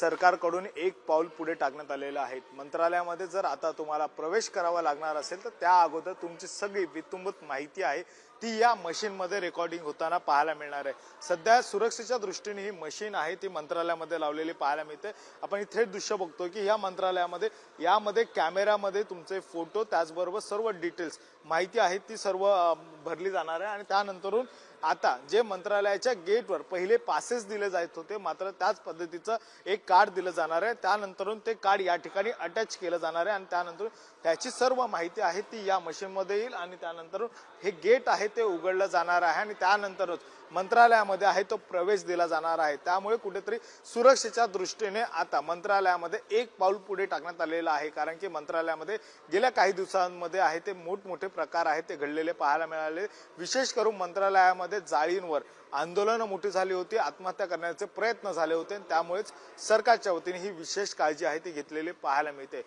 सरकारकडून एक पाऊल पुढे टाकण्यात आलेलं आहे. मंत्रालयामध्ये जर आता तुम्हाला प्रवेश करावा लागणार असेल तर त्या अगोदर तुमची सगळी वितुंबत माहिती आहे. ती या मशीनमध्ये रेकॉर्डिंग होताना पाहायला मिळणार आहे. सध्या सुरक्षेच्या दृष्टीने ही मशीन आहे ती मंत्रालयामध्ये लावलेली पाहायला मिळते. आपण ही थेट दृश्य बघतो की या मंत्रालयामध्ये यामध्ये कॅमेरामध्ये तुमचे फोटो त्याचबरोबर सर्व डिटेल्स माहिती आहे ती सर्व भरली जाणार आहे आणि त्यानंतरून आता जे मंत्रालयाच्या गेटवर पहिले पासेस दिले जात होते मात्र त्याच पद्धतीचं एक कार्ड दिलं जाणार आहे. त्यानंतरून ते कार्ड या ठिकाणी अटॅच केलं जाणार आहे आणि त्यानंतर त्याची सर्व माहिती आहे ती या मशीनमध्ये येईल आणि त्यानंतर हे गेट आहे ते उघडलं जाणार आहे आणि त्यानंतरच मंत्रालयामध्ये आहे तो प्रवेश दिला जाणार आहे. त्यामुळे कुठेतरी सुरक्षेच्या दृष्टीने आता मंत्रालयामध्ये एक पाऊल पुढे टाकण्यात आलेलं आहे. कारण की मंत्रालयामध्ये गेल्या काही दिवसांमध्ये आहे ते मोठमोठे प्रकार आहेत ते घडलेले पाहायला मिळाले विशेष करून मंत्रालयामध्ये जाळींवर आंदोलनं मोठी झाली होती आत्महत्या करण्याचे प्रयत्न झाले होते आणि त्यामुळेच सरकारच्या वतीने ही विशेष काळजी आहे ती घेतलेली पाहायला मिळते.